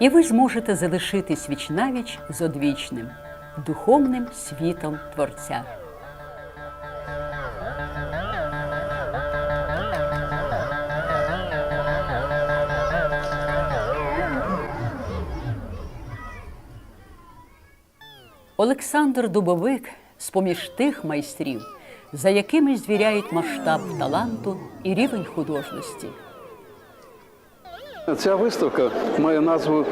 і ви зможете залишитись вічнавіч з одвічним, духовним світом Творця. Олександр Дубовик з-поміж тих майстрів, за якими звіряють масштаб таланту і рівень художності. Ця виставка має назву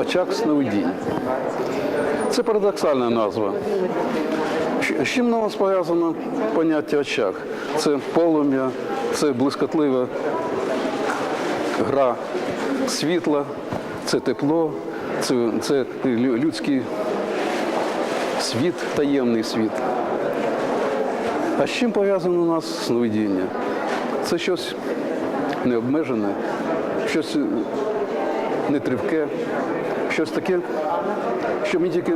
Очак сновидінь. Це парадоксальна назва. З чим на нас пов'язано поняття очак? Це полум'я, це блискотлива гра світла, це тепло, це, це людський світ, таємний світ. А з чим пов'язано у нас сновидіння? Це щось необмежене, щось е, нетривке, щось таке, що мені тільки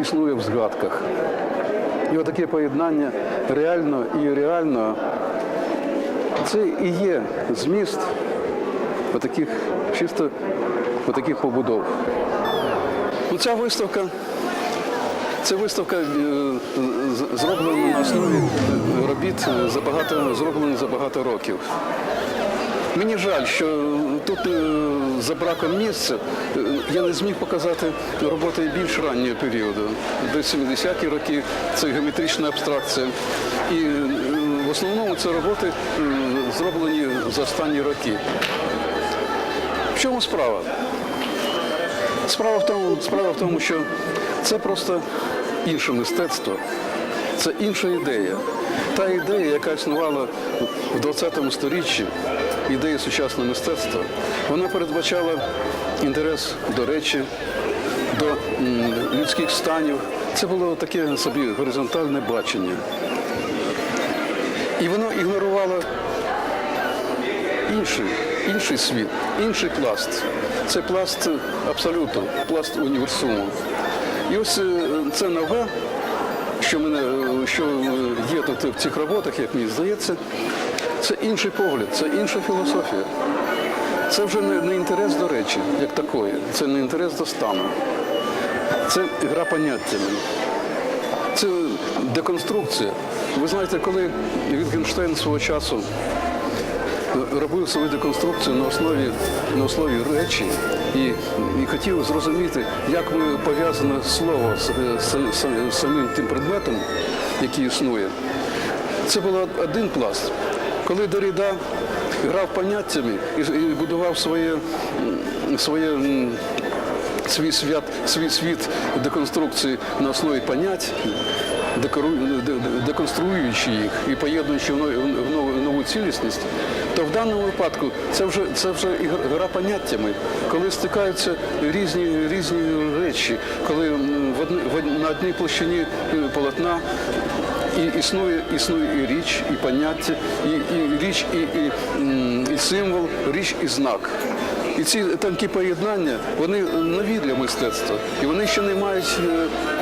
існує в згадках. І отаке поєднання реально і реально це і є зміст отаких чисто отаких побудов. Ну, ця виставка це виставка е, зроблена на основі робіт е, за багато зроблена за багато років. Мені жаль, що тут е, за браком місця е, я не зміг показати роботи більш раннього періоду. До 70-ті роки це геометрична абстракція. І е, в основному це роботи зроблені за останні роки. В чому справа? Справа в тому, справа в тому, що це просто інше мистецтво, це інша ідея. Та ідея, яка існувала в 20 сторіччі, ідея сучасного мистецтва, вона передбачала інтерес до речі, до людських станів. Це було таке собі горизонтальне бачення. І воно ігнорувало інший, інший світ, інший пласт. Це пласт абсолюту, пласт універсуму. І ось е, це нове, що, мене, е, що є тут в цих роботах, як мені здається, це інший погляд, це інша філософія. Це вже не, не інтерес до речі, як такої, це не інтерес до стану. Це гра поняттями. Це деконструкція. Ви знаєте, коли Вітгенштейн свого часу робив свою деконструкцію на основі, на основі речі і, і хотів зрозуміти, як пов'язане слово з, з- з- з самим тим предметом, який існує. Це був один пласт. Коли Доріда грав поняттями і, будував своє, своє свій свят, свій світ деконструкції на основі понять, деконструюючи їх і поєднуючи в нову, в нову, цілісність, то в даному випадку це вже це вже гра- поняттями, коли стикаються різні різні речі, коли в одні, на одній площині е, полотна і існує, існує і річ, і поняття, і, і річ, і, і, і символ, річ і знак. І ці тонкі поєднання, вони нові для мистецтва. І вони ще не мають,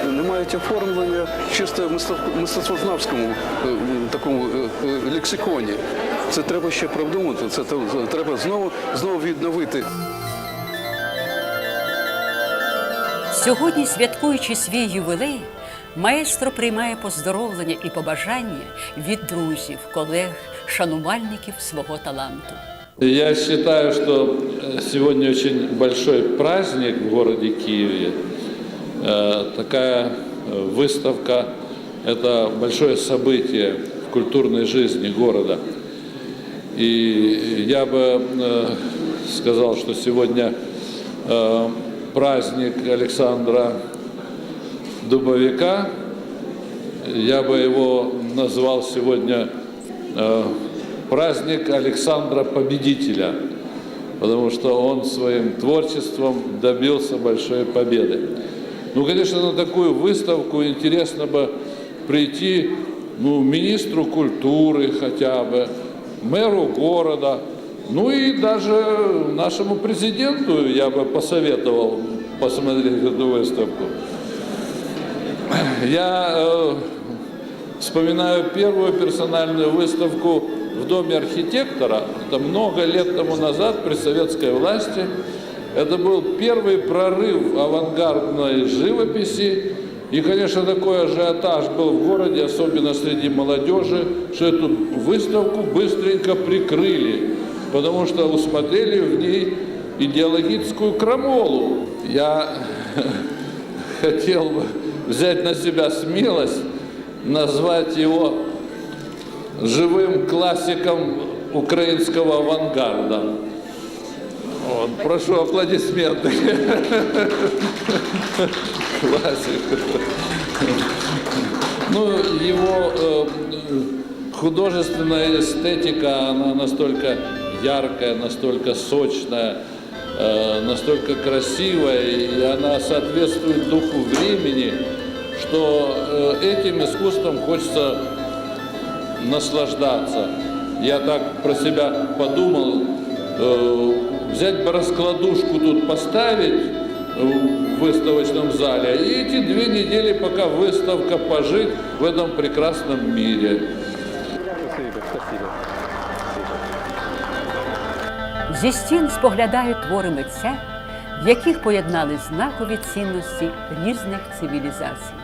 е, не мають оформлення чисто в мистецтвознавському е, такому е, лексиконі. Це треба ще продумати, це треба знову, знову відновити. Сьогодні, святкуючи свій ювілей, маестро приймає поздоровлення і побажання від друзів, колег, шанувальників свого таланту. Я считаю, что э, сегодня очень большой праздник в городе Киеве. Э, Такая э, выставка – это большое событие в культурной жизни города. И я бы э, сказал, что сегодня э, праздник Александра Дубовика, я бы его назвал сегодня э, праздник Александра Победителя. потому что он своим творчеством добился большой победы. Ну, конечно, на такую выставку интересно бы прийти ну, министру культуры хотя бы, мэру города, ну и даже нашему президенту я бы посоветовал посмотреть эту выставку. Я э, вспоминаю первую персональную выставку в Доме архитектора. Это много лет тому назад при советской власти. Это был первый прорыв авангардной живописи. И, конечно, такой ажиотаж был в городе, особенно среди молодежи, что эту выставку быстренько прикрыли, потому что усмотрели в ней идеологическую крамолу. Я хотел бы взять на себя смелость назвать его живым классиком украинского авангарда. Вот, прошу аплодисменты. Классик. Ну, его э, художественная эстетика, она настолько яркая, настолько сочная, настолько красивая, и она соответствует духу времени, что э, этим искусством хочется наслаждаться. Я так про себя подумал, э, взять бы раскладушку тут поставить э, в выставочном зале, и эти две недели, пока выставка пожить в этом прекрасном мире. Зі стін споглядають твори митця, в яких поєднали знакові цінності різних цивілізацій.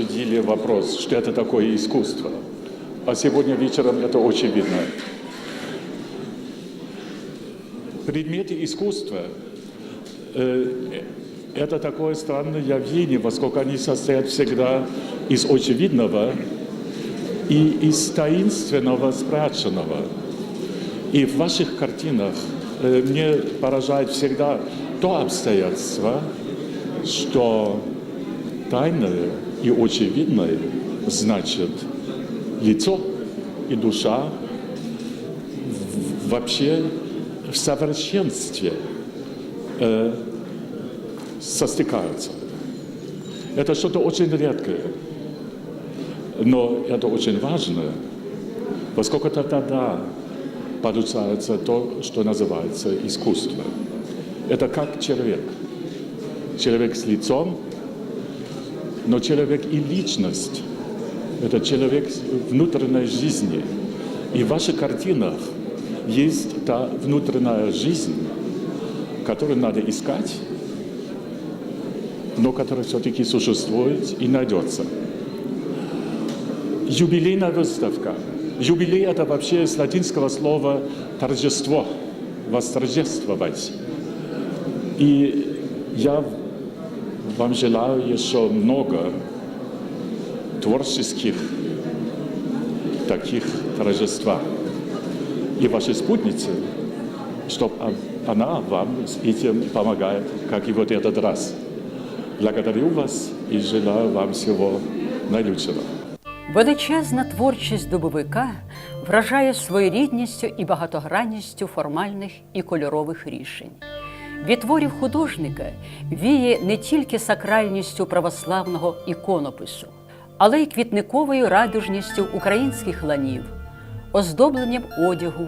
Обсудили вопрос, что это такое искусство, а сегодня вечером это очень видно. Предметы искусства э, это такое странное явление, поскольку они состоят всегда из очевидного и из таинственного спрятанного. И в ваших картинах э, мне поражает всегда то обстоятельство, что тайное и очевидное значит лицо и душа вообще в совершенстве э, состыкаются. Это что-то очень редкое, но это очень важно, поскольку тогда получается то, что называется искусство. Это как человек. Человек с лицом, но человек и личность. Это человек внутренней жизни. И в ваших картинах есть та внутренняя жизнь, которую надо искать, но которая все-таки существует и найдется. Юбилейная выставка. Юбилей – это вообще с латинского слова «торжество», «восторжествовать». И я вам желаю еще много творческих таких торжества. И вашей спутнице, чтобы она вам с этим помогает, как и вот этот раз. Благодарю вас и желаю вам всего наилучшего. Величезна творчість дубовика вражає своєрідністю і багатогранністю формальних і кольорових рішень. Від творів художника віє не тільки сакральністю православного іконопису, але й квітниковою радужністю українських ланів, оздобленням одягу,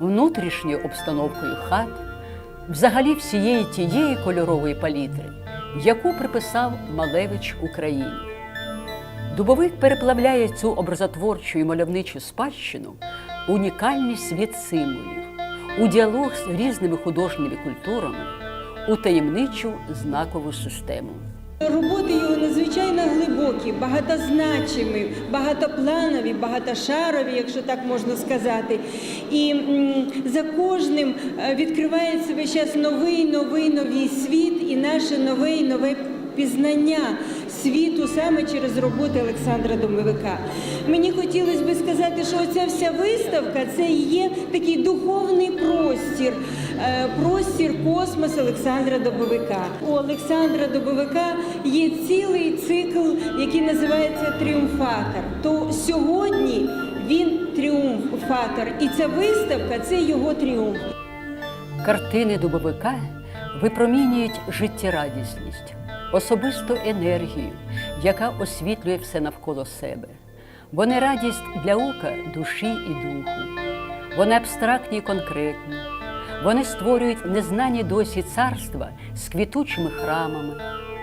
внутрішньою обстановкою хат, взагалі всієї тієї кольорової палітри, яку приписав Малевич Україні. Дубовик переплавляє цю образотворчу і мальовничу спадщину у унікальний світ символів, у діалог з різними художніми культурами, у таємничу знакову систему. Роботи його надзвичайно глибокі, багатозначимі, багатопланові, багатошарові, якщо так можна сказати. І за кожним е, відкривається весь час новий, новий, новий світ і наше нове і нове пізнання світу саме через роботи Олександра Домовика. Мені хотілося би сказати, що ця вся виставка це є такий духовний простір, е, простір космос Олександра Добовика. У Олександра Добовика є цілий цикл, який називається Тріумфатор. То сьогодні він тріумфатор, і ця виставка це його тріумф. Картини дубовика випромінюють життєрадісність, особисту енергію, яка освітлює все навколо себе. Вони радість для ока, душі і духу. Вони абстрактні і конкретні. Вони створюють незнані досі царства з квітучими храмами,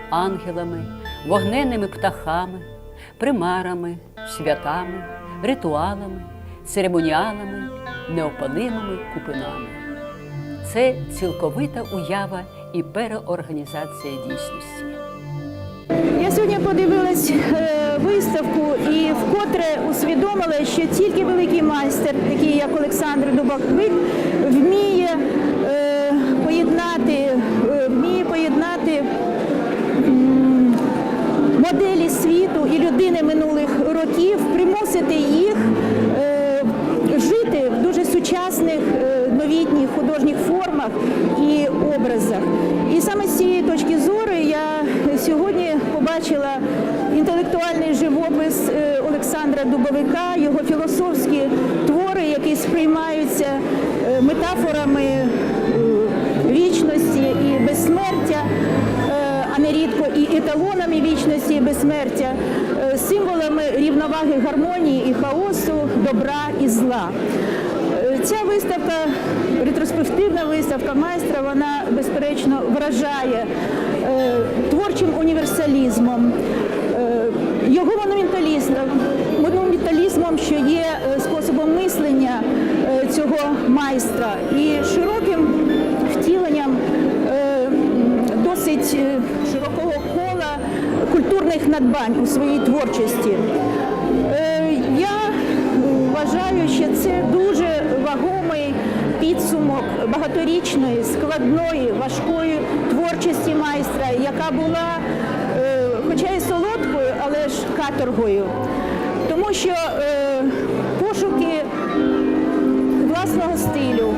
ангелами, вогненними птахами, примарами, святами, ритуалами, церемоніалами, неопалимими купинами. Це цілковита уява і переорганізація дійсності. Подивилась е, виставку і вкотре усвідомила, що тільки великий майстер, такий як Олександр Дубаковик, вміє е, поєднати, е, вміє поєднати моделі світу і людини минулих років, примусити їх е, жити в дуже сучасних е, новітніх художніх формах і образах. І саме з цієї точки зору я сьогодні побачила Дубовика, його філософські твори, які сприймаються е, метафорами е, вічності і безсмертя, е, а нерідко і еталонами вічності і безсмертя, символами рівноваги гармонії і хаосу, добра і зла. Ця виставка, ретроспективна виставка майстра, вона безперечно вражає творчим універсалізмом, його монументалізмом, монументалізмом, що є е, способом мислення е, цього майстра, і широким втіленням е, досить широкого кола культурних надбань у своїй творчості. Я вважаю, що це дуже вагомий підсумок багаторічної, складної, важкої творчості майстра, яка була, хоча і солодкою, але ж каторгою тому що е, пошуки власного стилю.